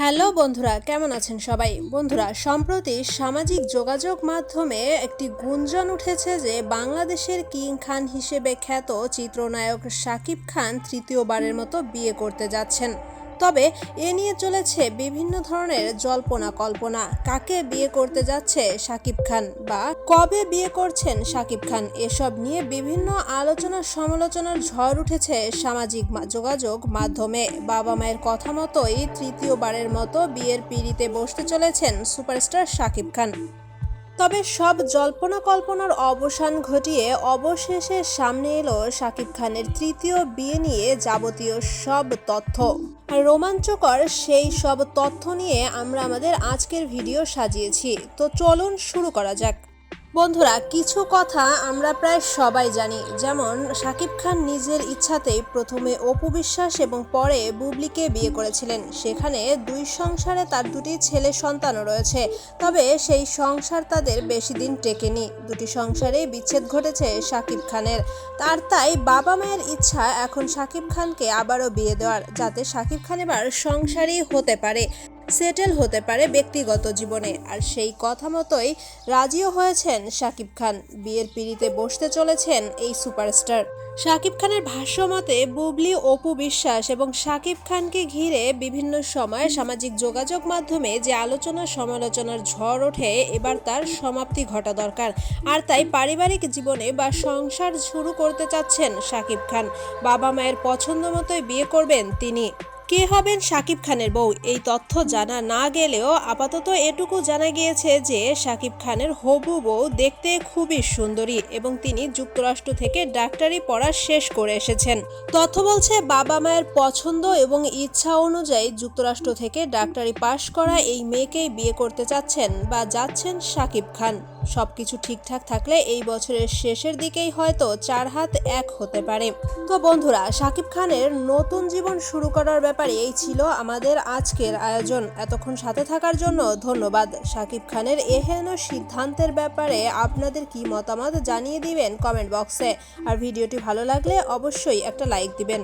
Hello বন্ধুরা, কেমন আছেন সবাই? বন্ধুরা, সম্প্রতি সামাজিক যোগাযোগ মাধ্যমে একটি গুঞ্জন উঠেছে যে বাংলাদেশের কিং খান হিসেবে খ্যাত চিত্রনায়ক শাকিব খান তৃতীয়বারের মতো বিয়ে করতে যাচ্ছেন। তবে এ নিয়ে চলেছে বিভিন্ন ধরনের জল্পনা কল্পনা। কাকে বিয়ে করতে যাচ্ছে শাকিব খান বা কবে বিয়ে করছেন শাকিব খান? এসব নিয়ে বিভিন্ন আলোচনা সমালোচনার ঝড় উঠেছে সামাজিক যোগাযোগ মাধ্যমে। বাবা মায়ের কথা মতোই তৃতীয়বারের মতো বিয়ের পিড়িতে বসতে চলেছেন সুপারস্টার শাকিব খান। তবে সব জল্পনা কল্পনার অবসান ঘটিয়ে অবশেষে সামনে এলো শাকিব খানের তৃতীয় বিয়ে নিয়ে যাবতীয় সব তথ্য। রোমাঞ্চকর সেই সব তথ্য নিয়ে আমরা আমাদের আজকের ভিডিও সাজিয়েছি। তো চলুন শুরু করা যাক। বন্ধুরা, কিছু কথা আমরা প্রায় সবাই জানি। যেমন শাকিব খান নিজের ইচ্ছাতেই প্রথমে অপু বিশ্বাস এবং পরে বুবলিকে বিয়ে করেছিলেন। সেখানে দুই সংসারে তার দুটি ছেলে সন্তানও রয়েছে। তবে সেই সংসার তাদের বেশি দিন টেকেনি। দুটি সংসারে বিচ্ছেদ ঘটেছে শাকিব খানের। তার তাই বাবা মায়ের ইচ্ছা এখন শাকিব খানকে আবারও বিয়ে দেওয়ার, যাতে শাকিব খান এবার সংসারই হতে পারে। সেটেল হতে পারে ব্যক্তিগত জীবনে। আর সেই কথা মতোই রাজিও হয়েছেন শাকিব খান। বিয়ের পিড়িতে বসতে চলেছেন এই সুপারস্টার। শাকিব খানের ভাষ্য মতে, বুবলি, অপু বিশ্বাস এবং শাকিব খানকে ঘিরে বিভিন্ন সময় সামাজিক যোগাযোগ মাধ্যমে যে আলোচনা সমালোচনার ঝড় ওঠে, এবার তার সমাপ্তি ঘটা দরকার। আর তাই পারিবারিক জীবনে বা সংসার শুরু করতে চাচ্ছেন শাকিব খান। বাবা মায়ের পছন্দ মতোই বিয়ে করবেন তিনি। কে হবেন শাকিব খানের বউ? এই তথ্য জানা না গেলেও আপাতত এটুকু জানা গিয়েছে যে, শাকিব খানের হবু বউ দেখতে খুবই সুন্দরী এবং তিনি যুক্তরাষ্ট্র থেকে ডাক্তারি পড়া শেষ করে এসেছেন। তথ্য বলছে, বাবা মায়ের পছন্দ এবং ইচ্ছা অনুযায়ী যুক্তরাষ্ট্র থেকে ডাক্তারি পাশ করা এই মেয়েকেই বিয়ে করতে চাচ্ছেন বা যাচ্ছেন শাকিব খান। সবকিছু ঠিকঠাক থাকলে এই বছরের শেষের দিকেই হয়তো চার হাত এক হতে পারে। তো বন্ধুরা, শাকিব খানের নতুন জীবন শুরু করার ব্যাপারে এই ছিল আমাদের আজকের আয়োজন। এতক্ষণ সাথে থাকার জন্য ধন্যবাদ। সাকিব খানের এহেন সিদ্ধান্তের ব্যাপারে আপনাদের কি মতামত জানিয়ে দিবেন কমেন্ট বক্সে। আর ভিডিওটি ভালো লাগলে অবশ্যই একটা লাইক দিবেন।